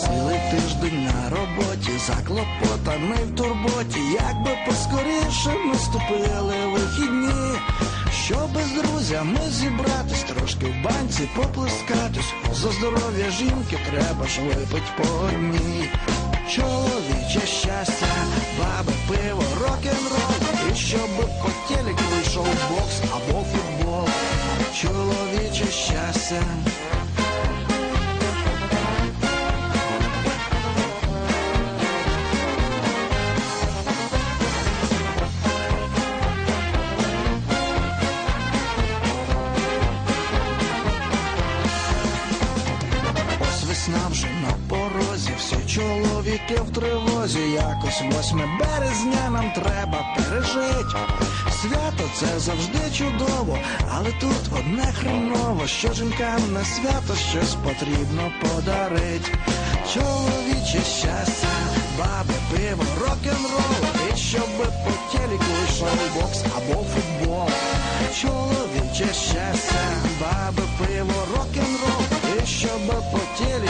Цілий тиждень на роботі, за клопотами в турботі, як би поскоріше наступили вихідні, щоби з друзями зібратись, трошки в банці поплескатись. За здоров'я жінки треба ж випить по одній. Чоловіче щастя, баби, пиво, рок-н-рол, і щоби по телеку вийшов бокс або футбол. Чоловіче щастя. Весна вже на порозі, всі чоловіки в тривозі, якось 8 березня нам треба пережить. Свято це завжди чудово, але тут одне хреново, що жінкам на свято щось потрібно подарить. Чоловіче щастя, баби, пиво, рок-н-рол, і щоб по телеку йшов бокс або футбол. Чоловіче щастя, баби, пиво, рок-н-рол, і щоб по телеку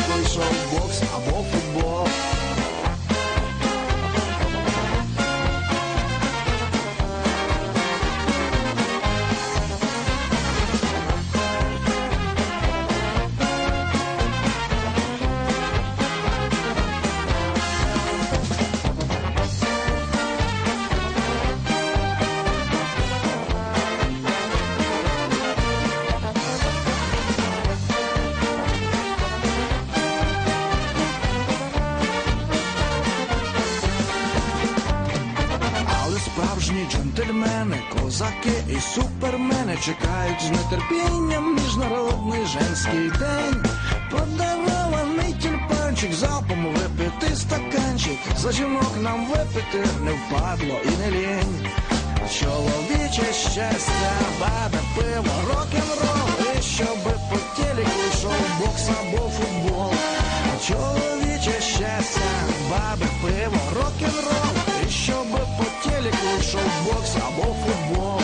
Справжні джентльмени, козаки і супермени чекають з нетерпінням міжнародний женський день. Подарований тюльпанчик, залпом випити стаканчик, за жінок нам випити не впадло і не лінь. Чоловіче щастя, бабе, пиво, рок-н-рол, і щоби по телеку йшов бокс або футбол. Чоловіче щастя, бабе, пиво, рок-н-рол. Великого шоу-бокса або футболу.